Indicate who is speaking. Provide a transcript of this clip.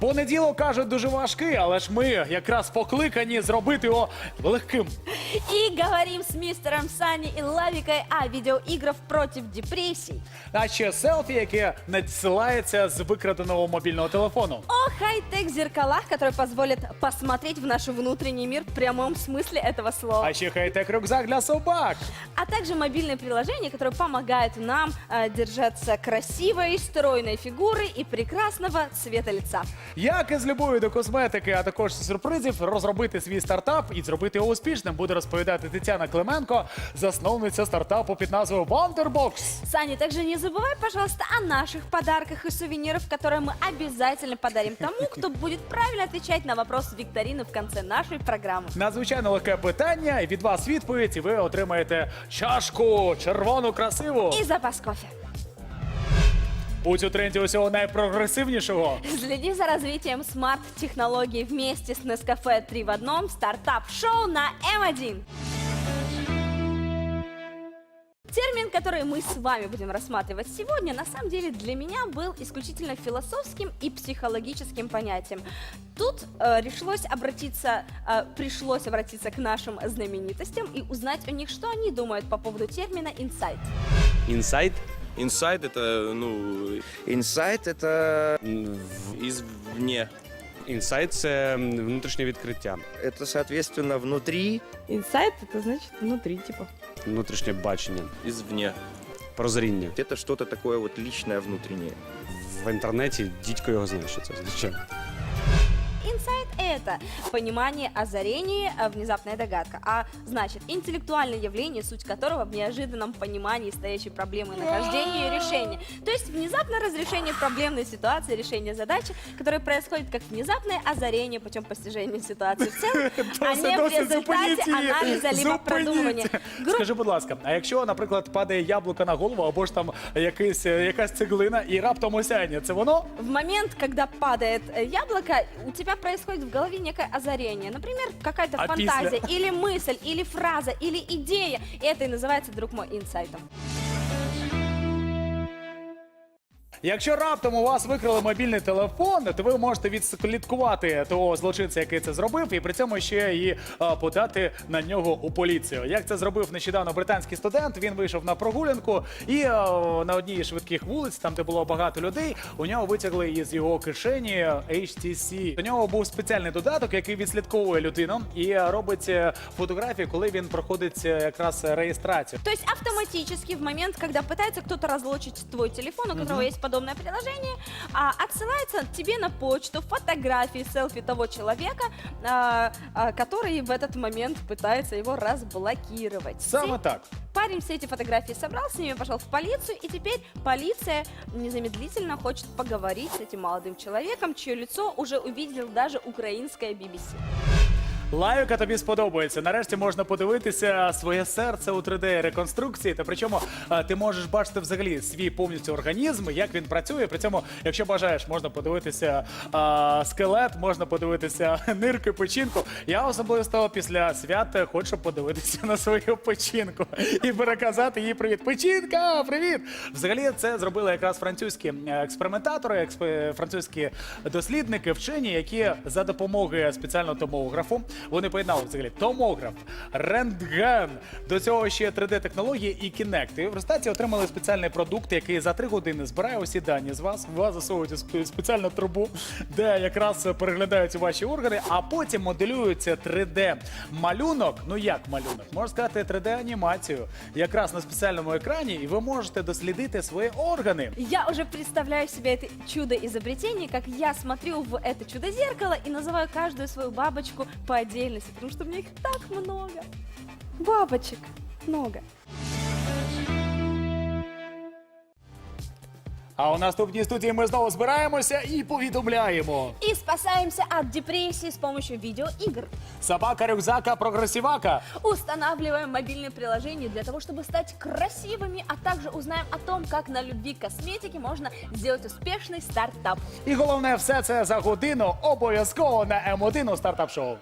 Speaker 1: Понеділок кажуть дуже важкий, але ж ми якраз покликані зробити його легким.
Speaker 2: И говорим с мистером Сани и Лавикой о видеоиграх против депрессий.
Speaker 1: А ще селфі, яке надсилається з викраденого мобільного телефону.
Speaker 2: О хай-тек зеркалах, которые позволят посмотреть в наш внутренний мир в прямом смысле этого слова.
Speaker 1: А ще хай-тек рюкзак для собак.
Speaker 2: А также мобильные приложения, которые помогают нам э, держаться красивой, стройной фигуры и прекрасного цвета лица.
Speaker 1: Як із любові до косметики, а також сюрпризів, розробити свій стартап і зробити його успішним, буде розповідати Тетяна Клименко, засновниця стартапу під назвою Wonderbox.
Speaker 2: Саня, также не забывай, пожалуйста, о наших подарках и сувенирах, которые мы обязательно подарим тому, кто будет правильно отвечать на вопрос викторины в конце нашей программы.
Speaker 1: Надзвичайно легке питання. і Від вас відповідь, і ви отримаєте чашку червону красиву.
Speaker 2: И запас кофе.
Speaker 1: Будь у тренді усього найпрогресивнішого.
Speaker 2: Следи за развитием смарт-технологий вместе с Nescafe 3 в одном стартап-шоу на М1. Термин, который мы с вами будем рассматривать сегодня, на самом деле для меня был исключительно философским и психологическим понятием. Тут э, пришлось обратиться, э, пришлось обратиться к нашим знаменитостям и узнать у них, что они думают по поводу термина инсайт.
Speaker 3: Инсайт
Speaker 4: Инсайд это, ну,
Speaker 5: Інсайт это,
Speaker 4: извне.
Speaker 3: Інсайт це м, внутрішнє відкриття,
Speaker 5: это соответственно внутри.
Speaker 6: Инсайт это значит внутри, типа.
Speaker 3: внутрішнє бачення,
Speaker 4: Извне.
Speaker 3: прозріння.
Speaker 5: Это что-то такое вот личное внутреннее.
Speaker 3: В інтернеті дідько його знає, що це означає.
Speaker 2: Инсайт – это понимание, озарение, а, внезапная догадка. А значит, интеллектуальное явление, суть которого в неожиданном понимании стоящей проблемы нахождения и решения. То есть внезапное разрешение проблемной ситуации, решение задачи, которое происходит как внезапное озарение путем постижения ситуации в целом, а
Speaker 1: Досить,
Speaker 2: не в
Speaker 1: досить,
Speaker 2: результате
Speaker 1: зупиніть її.
Speaker 2: анализа либо
Speaker 1: Зупиніть.
Speaker 2: продумывания. Гру-
Speaker 1: Скажи, будь ласка, а якщо, наприклад, падає яблуко на голову, або ж там якийсь, е, якась цеглина і раптом осяяння, це воно?
Speaker 2: В момент, когда падает э, яблоко, у тебя происходит в голове некое озарение. Например, какая-то
Speaker 1: А
Speaker 2: фантазия, или мысль, или фраза, или идея. И это и называется, друг мой, инсайтом.
Speaker 1: Якщо раптом у вас викрили мобільний телефон, то ви можете відслідкувати того злочинця, який це зробив, і при цьому ще і а, подати на нього у поліцію. Як це зробив нещодавно британський студент? Він вийшов на прогулянку, і а, на одній із швидких вулиць, там де було багато людей, у нього витягли із його кишені HTC. У нього був спеціальний додаток, який відслідковує людину і робить е, фотографії, коли він проходить е, якраз реєстрацію.
Speaker 2: То есть автоматически в момент, когда пытается кто-то разлочить твой телефон, у которого есть подобное приложение, а, отсылается тебе на почту фотографии, селфи того человека, а, а, который в этот момент пытается его разблокировать.
Speaker 1: Саме так.
Speaker 2: Парень все эти фотографии собрал, с ними пошел в полицию, и теперь полиция незамедлительно хочет поговорить с этим молодым человеком, чье лицо уже увидел даже украинская BBC.
Speaker 1: Лайка тобі сподобається. Нарешті можна подивитися своє серце у 3D реконструкції. Та причому ти можеш бачити взагалі свій повністю організм, як він працює. При цьому, якщо бажаєш, можна подивитися а, скелет, можна подивитися нирки, печінку. Я особисто після свят хочу подивитися на свою печінку і переказати їй привіт. Печінка, привіт! Взагалі, це зробили якраз французькі е, експериментатори, експ- французькі дослідники, вчені, які за допомогою спеціального томографу вони поєднали взагалі томограф, рентген, до цього ще 3D-технології і кінект. І в результаті отримали спеціальний продукт, який за три години збирає усі дані з вас. У вас засовують у сп- спеціальну трубу, де якраз переглядаються ваші органи, а потім моделюється 3D-малюнок. Ну як малюнок? Можна сказати, 3D-анімацію, якраз на спеціальному екрані, і ви можете дослідити свої органи.
Speaker 2: Я уже представляю себе это чудо-изобретение, как я смотрю в это чудо-зеркало и называю каждую свою бабочку по отдельности, потому что у меня их так много. Бабочек много.
Speaker 1: А у наступній студії ми знову збираємося і повідомляємо.
Speaker 2: И спасаемся от депрессии с помощью видеоигр.
Speaker 1: Собака рюкзака прогресивака.
Speaker 2: Устанавливаем мобильные приложения для того, чтобы стать красивыми, а также узнаем о том, как на любви к косметике можно сделать успешный стартап.
Speaker 1: І головне, все це за годину обов'язково на М1 у стартап шоу.